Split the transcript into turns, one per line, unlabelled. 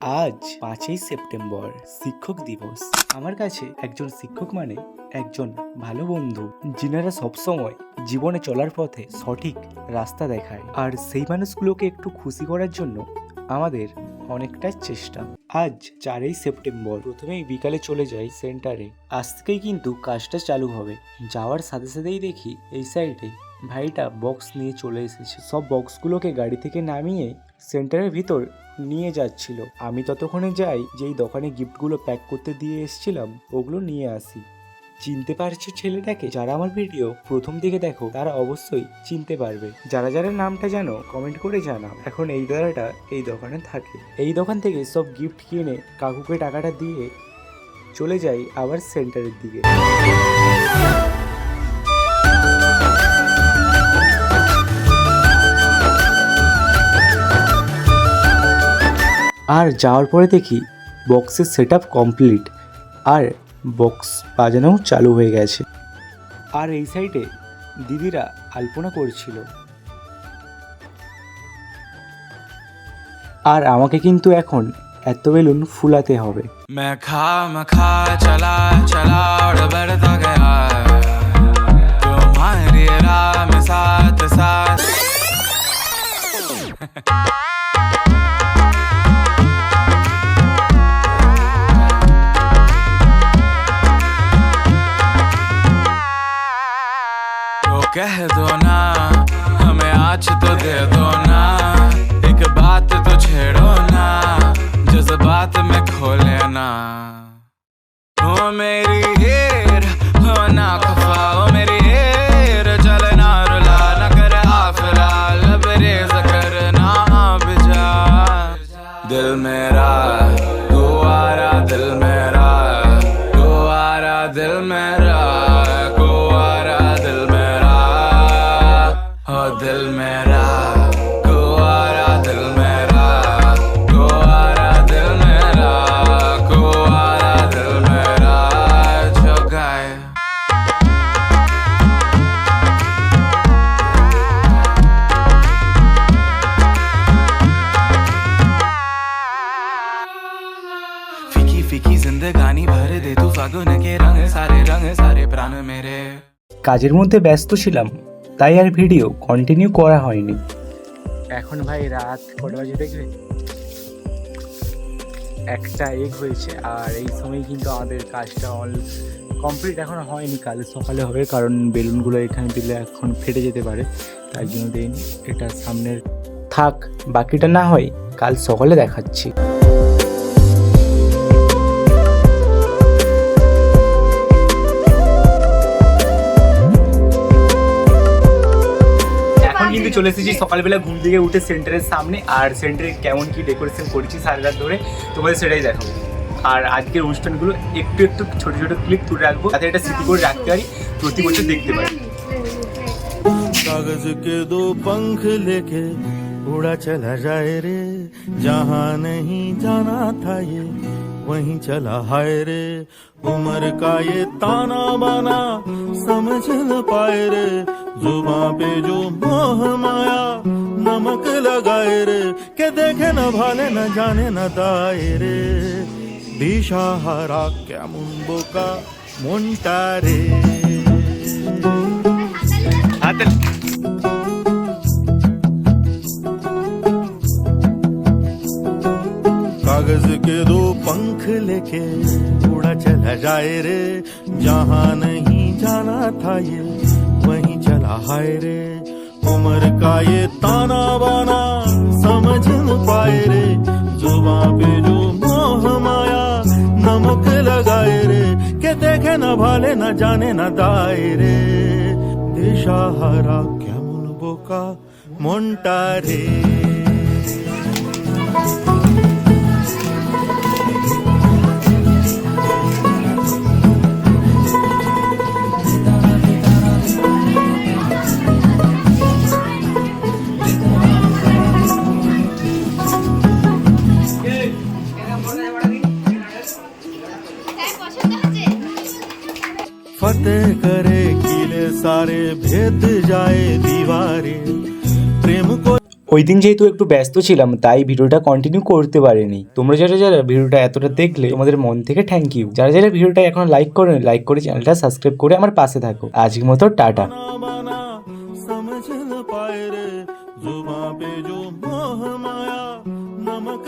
আজ পাঁচই সেপ্টেম্বর শিক্ষক দিবস। আমার কাছে একজন শিক্ষক মানে একজন ভালো বন্ধু, যিনারা সবসময় জীবনে চলার পথে সঠিক রাস্তা দেখায়। আর সেই মানুষগুলোকে একটু খুশি করার জন্য আমাদের অনেকটাই চেষ্টা। আজ চারই সেপ্টেম্বর, প্রথমেই বিকালে চলে যাই সেন্টারে। আজ থেকেই কিন্তু কাজটা চালু হবে। যাওয়ার সাথে সাথেই দেখি এই সাইডে ভাইটা বক্স নিয়ে চলে এসেছে। সব বক্সগুলোকে গাড়ি থেকে নামিয়ে সেন্টারের ভিতর নিয়ে যাচ্ছিল। আমি ততক্ষণে যাই যেই দোকানে গিফটগুলো প্যাক করতে দিয়ে এসেছিলাম, ওগুলো নিয়ে আসি। চিনতে পারছ ছেলেটাকে? যারা আমার ভিডিও প্রথম দিকে দেখো, তারা অবশ্যই চিনতে পারবে। যারা যারা নামটা জানো কমেন্ট করে জানাও। এখন এই দাদাটা এই দোকানে থাকে। এই দোকান থেকে সব গিফট কিনে কাকুকে টাকাটা দিয়ে চলে যাই আবার সেন্টারের দিকে। আর যাওয়ার পরে দেখি বক্সের সেট আপ কমপ্লিট আর বক্স বাজানোও চালু হয়ে গেছে। আর এই সাইডে দিদিরা আলপনা করছিল। আর আমাকে কিন্তু এখন এত বেলুন ফুলাতে হবে।
मैं खा कह दो ना, हमें आज तो दे दो ना। एक बात तो छेड़ो ना, जज्बात में खो लेना ओ मेरी हीर, हो ना खफा ओ मेरी हीर। चलना रुला, न कर आफरा लबरेज करना बिजा। दिल मेरा कुआरा दिल मेरा कुआरा दिल मेरा। दिल मेरा कुआरा दिल मेरा कुआरा दिल मेरा कुआरा दिल मेरा जो गाए फीकी फीकी जिंदगानी भर दे तू फागुन के रंग सारे रंग सारे प्राण मेरे
কাজের মধ্যে ব্যস্ত ছিলাম তাই আর ভিডিও কন্টিনিউ করা হয়নি। এখন ভাই রাত কটা বাজে দেখবে একটা এগ হয়েছে আর এই সময় কিন্তু আমাদের কাজটা অল কমপ্লিট এখন হয়নি কাল সকালে হবে কারণ বেলুনগুলো এখানে দিলে এখন ফেটে যেতে পারে তাই জন্য দিন এটা সামনের থাক বাকিটা না হয় কাল সকালে দেখাচ্ছি। কিন্তু চলে এসেছি সকালবেলা ঘুম থেকে উঠে সেন্টারের সামনে আর সেন্টারে কেমন কি ডেকোরেশন করেছি সারা রাত ধরে তোমাদের সেটাই দেখাবো আর আজকের অনুষ্ঠানগুলো একটু একটু ছোট ছোট ক্লিপ তুলে রাখবো যাতে এটা স্মৃতি করে রাখতে পারি প্রতি বছর দেখতে পারি
कागज के दो पंख लेके उड़ा चला जाए रे जहाँ नहीं जाना था ये वहीं चला हाय रे उम्र का ये ताना बाना समझ न पाए रे जुबा पे जो मोह माया नमक लगाए रे के देखे न भाले न जाने न दाए रे দিশাহারা কেমন বোকা মনটা রে कागज के दो पंख लेके उड़ा चला जाए रे जहाँ नहीं जाना था ये वहीं चला हाय रे उम्र का ये ताना बाना समझ न पाए रे जुबा पे जो मोह माया नमक लगाए रे के देखे न भाले न जाने न दाए रे দিশাহারা কেমন বোকা মনটা রে फतेह करे किले सारे भेद जाए दीवारे प्रेम को
ওই দিন যেহেতু একটু ব্যস্ত ছিলাম তাই ভিডিওটা কন্টিনিউ করতে পারিনি তোমরা যারা যারা ভিডিওটা এতটা দেখলে তোমাদের মন থেকে থ্যাংক ইউ যারা যারা ভিডিওটা এখন লাইক করে লাইক করে চ্যানেলটা সাবস্ক্রাইব করে আমার পাশে থাকো আজকের মতো টাটা
बना बना समझ न पाए रे जुबा पे जो मोह माया नमक